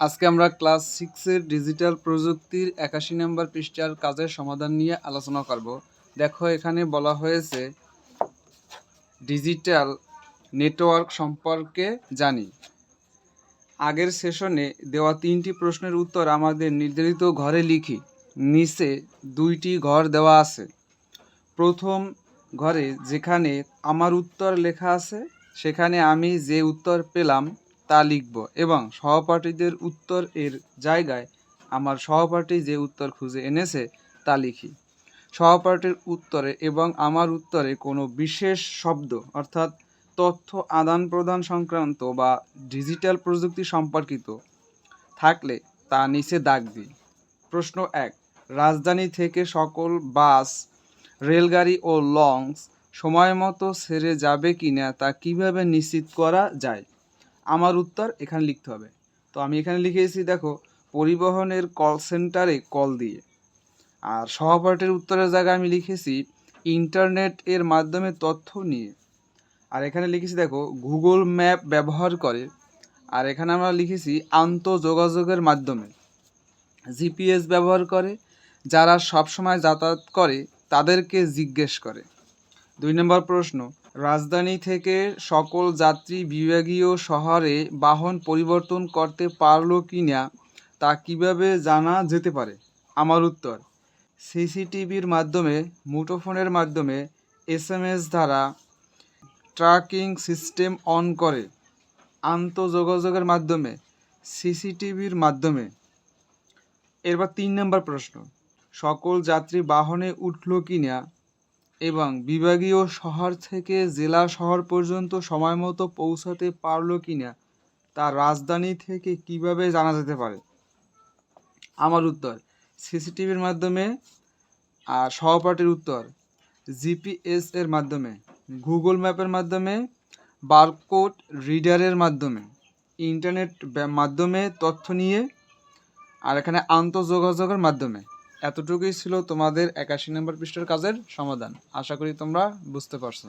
আজকে আমরা ক্লাস সিক্সের ডিজিটাল প্রযুক্তির একাশি নম্বর পৃষ্ঠার কাজের সমাধান নিয়ে আলোচনা করব। দেখো, এখানে বলা হয়েছে ডিজিটাল নেটওয়ার্ক সম্পর্কে জানি। আগের সেশনে দেওয়া তিনটি প্রশ্নের উত্তর আমাদের নির্ধারিত ঘরে লিখি। নিচে দুইটি ঘর দেওয়া আছে। প্রথম ঘরে যেখানে আমার উত্তর লেখা আছে, সেখানে আমি যে উত্তর পেলাম তা লিখব এবং সহপাঠীদের উত্তর এর জায়গায় আমার সহপাঠী যে উত্তর খুঁজে এনেছে তা লিখি। সহপাঠীর উত্তরে এবং আমার উত্তরে কোনো বিশেষ শব্দ অর্থাৎ তথ্য আদান প্রদান সংক্রান্ত বা ডিজিটাল প্রযুক্তি সম্পর্কিত থাকলে তা নিচে দাগ দিই। প্রশ্ন এক, রাজধানী থেকে সকল বাস, রেলগাড়ি ও লঞ্চ সময় মতো ছেড়ে যাবে কিনা তা কীভাবে নিশ্চিত করা যায়? আমার উত্তর এখানে লিখতে হবে। তো আমি এখানে লিখেছি দেখো, পরিবহনের কল সেন্টারে কল দিয়ে। আর সহপাঠের উত্তরের জায়গায় আমি লিখেছি ইন্টারনেট এর মাধ্যমে তথ্য নিয়ে। আর এখানে লিখেছি, দেখো গুগল ম্যাপ ব্যবহার করে। আর এখানে আমরা লিখেছি, আন্তঃযোগাযোগের মাধ্যমে। জিপিএস ব্যবহার করে। যারা সবসময় যাতায়াত করে, তাদেরকে জিজ্ঞেস করে। দুই নম্বর প্রশ্ন রাজধানী থেকে সকল যাত্রী বিভাগীয় শহরে বাহন পরিবর্তন করতে পারল কি না তা কীভাবে জানা যেতে পারে? আমার উত্তর, সিসিটিভির মাধ্যমে, মুঠোফোনের মাধ্যমে এসএমএস দ্বারা ট্র্যাকিং সিস্টেম অন করে। আন্তঃযোগাযোগের মাধ্যমে, সিসিটিভির মাধ্যমে। এরপর তিন নম্বর প্রশ্ন, সকল যাত্রী বাহনে উঠল কি না এবং বিভাগীয় শহর থেকে জেলা শহর পর্যন্ত সময় মতো পৌঁছাতে পারল কি না, তা রাজধানী থেকে কীভাবে জানা যেতে পারে? আমার উত্তর, সিসিটিভির মাধ্যমে আর সহপাঠীর উত্তর, জিপিএস এর মাধ্যমে, গুগল ম্যাপের মাধ্যমে, বারকোড রিডারের মাধ্যমে, ইন্টারনেট মাধ্যমে তথ্য নিয়ে, আর এখানে আন্তঃযোগাযোগের মাধ্যমে। এতটুকুই ছিল তোমাদের একাশি নম্বর পৃষ্ঠার কাজের সমাধান। আশা করি তোমরা বুঝতে পারছ।